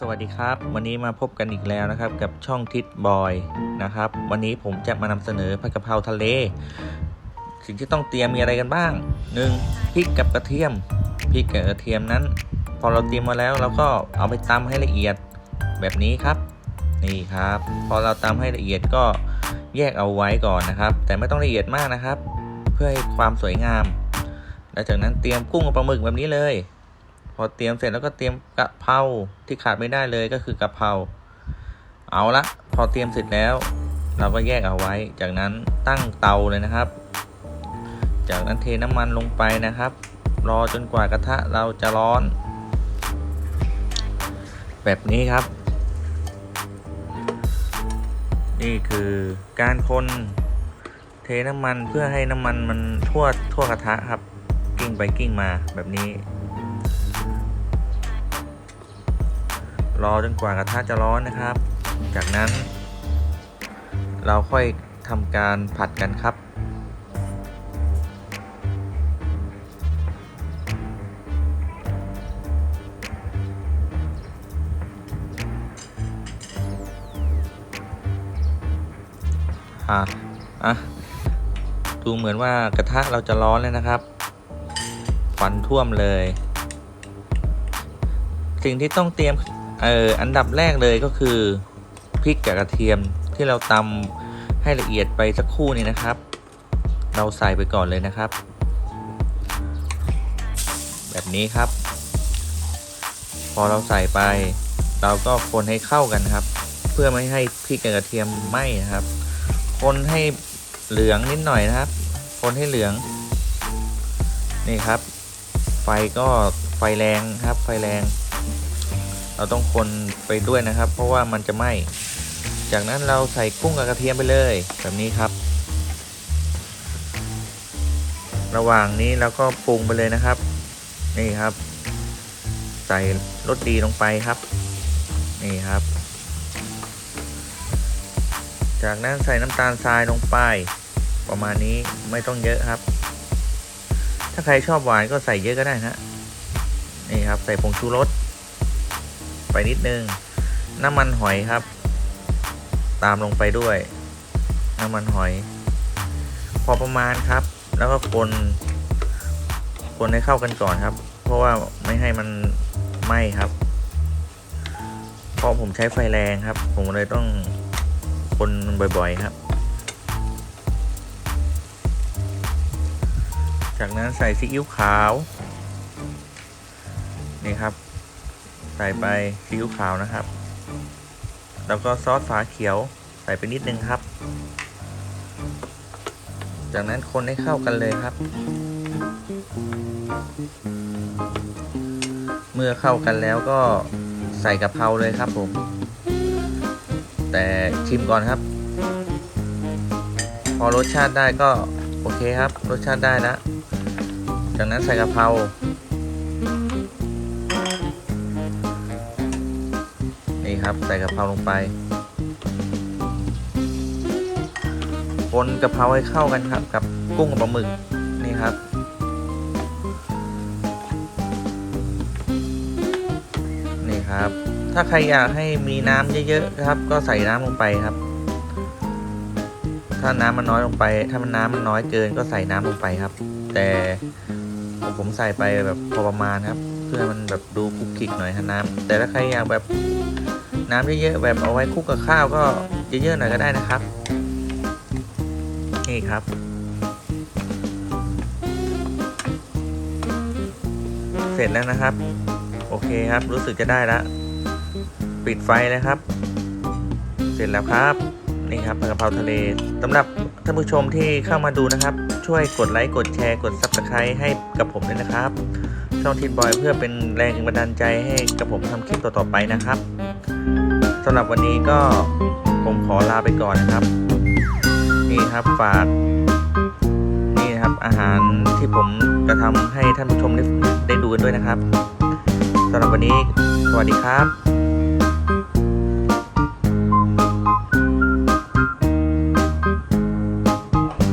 สวัสดีครับ วันนี้มาพบกันอีกแล้วนะครับ กับช่องทิศบอยนะครับ วันนี้ผมจะมานำเสนอผัดกะเพราทะเล สิ่งที่ต้องเตรียมมีอะไรกันบ้าง 1. พริกกับกระเทียมพริกกับกระเทียมนั้น พอเราเตรียมมาแล้วเราก็เอาไปตำให้ละเอียดแบบนี้ครับ นี่ครับ พอเราตำให้ละเอียดก็แยกเอาไว้ก่อนนะครับ แต่ไม่ต้องละเอียดมากนะครับ เพื่อให้ความสวยงามแล้วจากนั้นเตรียมกุ้งกับปลาหมึกแบบนี้เลย พอเตรียมเสร็จแล้วก็เตรียมกะเพราที่ขาดไม่ได้เลยก็คือกะเพราเอาละ พอเตรียมเสร็จแล้ว เราก็แยกเอาไว้ จากนั้นตั้งเตาเลยนะครับ จากนั้นเทน้ำมันลงไปนะครับ รอจนกว่ากระทะเราจะร้อน แบบนี้ครับ นี่คือการคนเทน้ำมันเพื่อให้น้ำมันมันทั่วทั่วกระทะครับ กิ้งไปกิ้งมาแบบนี้ รอจนกว่ากระทะจะร้อนนะครับ จากนั้น เราค่อยทำการผัดกันครับ อะอะดูเหมือนว่ากระทะเราจะร้อนเลยนะครับควันท่วมเลย สิ่งที่ต้องเตรียม เอออันดับแรกเลยก็คือพริกกับกระเทียมที่เราตำให้ละเอียดไปสักครู่นี้นะครับ เราใส่ไปก่อนเลยนะครับ แบบนี้ครับ พอเราใส่ไป เราก็คนให้เข้ากันครับ เพื่อไม่ให้พริกกับกระเทียมไหม้นะครับ คนให้เหลืองนิดหน่อยนะครับ คนให้เหลือง นี่ครับ ไฟก็ไฟแรงครับ ไฟแรง เราต้องคนไปด้วยนะครับ เพราะว่ามันจะไหม้จากนั้นเราใส่กุ้งกับกระเทียมไปเลยแบบนี้ครับ ระหว่างนี้เราก็ปรุงไปเลยนะครับ นี่ครับ ใส่รสดีลงไปครับ นี่ครับ จากนั้นใส่น้ำตาลทรายลงไป ประมาณนี้ไม่ต้องเยอะครับ ถ้าใครชอบหวานก็ใส่เยอะก็ได้นะนี่ครับ ใส่ผงชูรส ไปนิดนึง น้ำมันหอยครับ ตามลงไปด้วย น้ำมันหอย พอประมาณครับ แล้วก็คน คนให้เข้ากันก่อนครับ เพราะว่าไม่ให้มันไหม้ครับเพราะผมใช้ไฟแรงครับ ผมเลยต้องคนบ่อยๆครับ จากนั้นใส่ซีอิ๊วขาว นี่ครับ ใส่ไปซีอิ๊วขาวนะครับ แล้วก็ซอสฝาเขียวใส่ไปนิดนึงครับ จากนั้นคนให้เข้ากันเลยครับ เมื่อเข้ากันแล้วก็ใส่กะเพราเลยครับผม แต่ชิมก่อนครับ พอรสชาติได้ก็โอเคครับ รสชาติได้แล้วจากนั้นใส่กะเพรา นี่ครับ ใส่กะเพราลงไปคนกะเพราให้เข้ากันครับ กับกุ้งกับปลาหมึกนี่ครับ นี่ครับ ถ้าใครอยากให้มีน้ำเยอะๆครับ ก็ใส่น้ำลงไปครับ ถ้าน้ำมันน้อยลงไป ถ้ามันน้ำมันน้อยเกินก็ใส่น้ำลงไปครับ แต่ผมใส่ไปแบบพอประมาณครับ เพื่อมันแบบดูคลุกคลิกหน่อยฮะน้ำแต่ถ้าใครอยากแบบ น้ำเยอะๆแบบเอาไว้คลุกกับข้าวก็เยอะๆหน่อยก็ได้นะครับ นี่ครับ เสร็จแล้วนะครับ โอเคครับรู้สึกจะได้แล้วปิดไฟเลยครับ เสร็จแล้วครับนี่ครับผัดกะเพราทะเลสำหรับท่านผู้ชมที่เข้ามาดูนะครับ ช่วยกดไลค์กดแชร์กด subscribe ให้กับผมด้วยนะครับ ช่องทิดบอยเพื่อเป็นแรงบันดาลใจให้กับผมทำคลิปต่อๆไปนะครับสำหรับวันนี้ก็ผมขอลาไปก่อนนะครับ นี่ครับฝากนี่นะครับอาหารที่ผมกระทำให้ท่านผู้ชมได้ได้ดูกันด้วยนะครับสำหรับวันนี้ สวัสดีครับ